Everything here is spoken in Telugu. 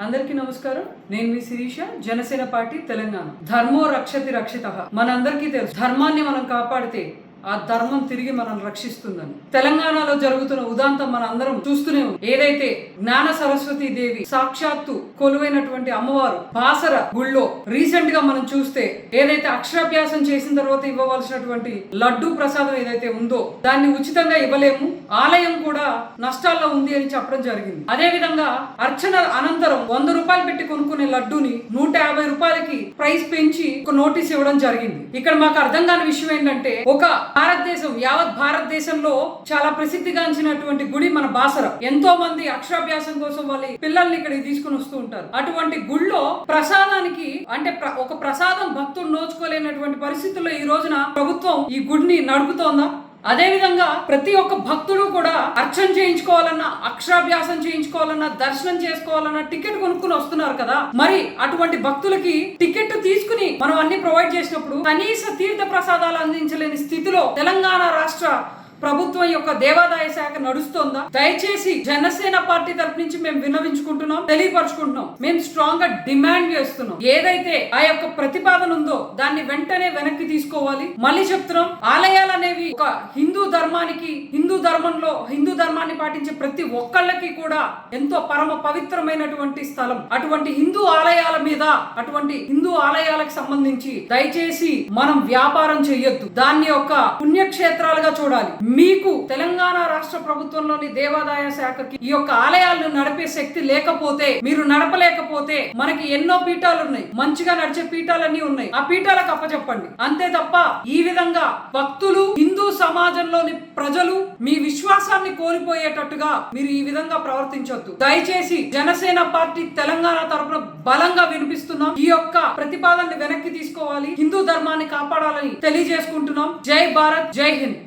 అందరికీ నమస్కారం. నేను మీ శిరీష జనసేన పార్టీ తెలంగాణ. ధర్మో రక్షతి రక్షిత. మనందరికీ తెలుసు. ధర్మాన్ని మనం కాపాడితే ఆ ధర్మం తిరిగి మనం రక్షిస్తుందని. తెలంగాణలో జరుగుతున్న ఉదాంతం మన అందరం చూస్తూనే ఉంది ఏదైతే జ్ఞాన సరస్వతి దేవి సాక్షాత్తు కొలువైనటువంటి అమ్మవారు బాసర గుళ్ళో రీసెంట్గా మనం చూస్తే ఏదైతే అక్షరాభ్యాసం చేసిన తర్వాత ఇవ్వవలసినటువంటి లడ్డు ప్రసాదం ఏదైతే ఉందో దాన్ని ఉచితంగా ఇవ్వలేము. ఆలయం కూడా నష్టాల్లో ఉంది అని చెప్పడం జరిగింది. అదే విధంగా అర్చన అనంతరం వంద రూపాయలు పెట్టి కొనుక్కునే లడ్డూని నూట యాభై రూపాయలకి ప్రైస్ పెంచి ఒక నోటీస్ ఇవ్వడం జరిగింది. ఇక్కడ మాకు అర్థం కాని విషయం ఏంటంటే ఒక భారతదేశం యావత్ భారతదేశంలో చాలా ప్రసిద్ధిగాంచినటువంటి గుడి మన బాసర. ఎంతో మంది అక్షరాభ్యాసం కోసం వాళ్ళ పిల్లల్ని ఇక్కడికి తీసుకుని వస్తూ ఉంటారు. అటువంటి గుళ్ళో ప్రసాదానికి అంటే ప్ర- ఒక ప్రసాదం భక్తుడు నోచుకోలేనటువంటి పరిస్థితుల్లో ఈ రోజున ప్రభుత్వం ఈ గుడిని నడుపుతోందా? అదేవిధంగా ప్రతి ఒక్క భక్తుడు కూడా అర్చన చేయించుకోవాలన్నా అక్షరాభ్యాసం చేయించుకోవాలన్నా దర్శనం చేసుకోవాలన్నా టికెట్ కొనుక్కుని వస్తున్నారు కదా. మరి అటువంటి భక్తులకి టికెట్ తీసుకుని మనం అన్ని ప్రొవైడ్ చేసినప్పుడు కనీస తీర్థ ప్రసాదాలు అందించలేని స్థితిలో తెలంగాణ రాష్ట్ర ప్రభుత్వం యొక్క దేవాదాయ శాఖ నడుస్తోందా? దయచేసి జనసేన పార్టీ తరపు నుంచి మేము విన్నవించుకుంటున్నాం తెలియపరచుకుంటున్నాం. మేము స్ట్రాంగ్గా డిమాండ్ చేస్తున్నాం. ఏదైతే ఆ యొక్క ప్రతిపాదన ఉందో దాన్ని వెంటనే వెనక్కి తీసుకోవాలి. మళ్ళీ చెప్తున్నాం ఆలయాలు అనేవి ఒక హిందూ ధర్మానికి హిందూ ధర్మంలో హిందూ ధర్మాన్ని పాటించే ప్రతి ఒక్కళ్ళకి కూడా ఎంతో పరమ పవిత్రమైనటువంటి స్థలం. అటువంటి హిందూ ఆలయాల మీద అటువంటి హిందూ ఆలయాలకు సంబంధించి దయచేసి మనం వ్యాపారం చేయొద్దు. దాన్ని ఒక పుణ్యక్షేత్రాలుగా చూడాలి. మీకు తెలంగాణ రాష్ట్ర ప్రభుత్వంలోని దేవాదాయ శాఖకి ఈ యొక్క ఆలయాలను నడిపే శక్తి లేకపోతే మీరు నడపలేకపోతే మనకి ఎన్నో పీఠాలు ఉన్నాయి మంచిగా నడిచే పీఠాలన్నీ ఉన్నాయి. ఆ పీఠాలకు అప్పచెప్పండి. అంతే తప్ప ఈ విధంగా భక్తులు హిందూ సమాజంలోని ప్రజలు మీ విశ్వాసాన్ని కోల్పోయేటట్టుగా మీరు ఈ విధంగా ప్రవర్తించొద్దు. దయచేసి జనసేన పార్టీ తెలంగాణ తరఫున బలంగా వినిపిస్తున్నాం. ఈ యొక్క ప్రతిపాదనని వెనక్కి తీసుకోవాలి. హిందూ ధర్మాన్ని కాపాడాలని తెలియజేసుకుంటున్నాం. జై భారత్ జై హింద్.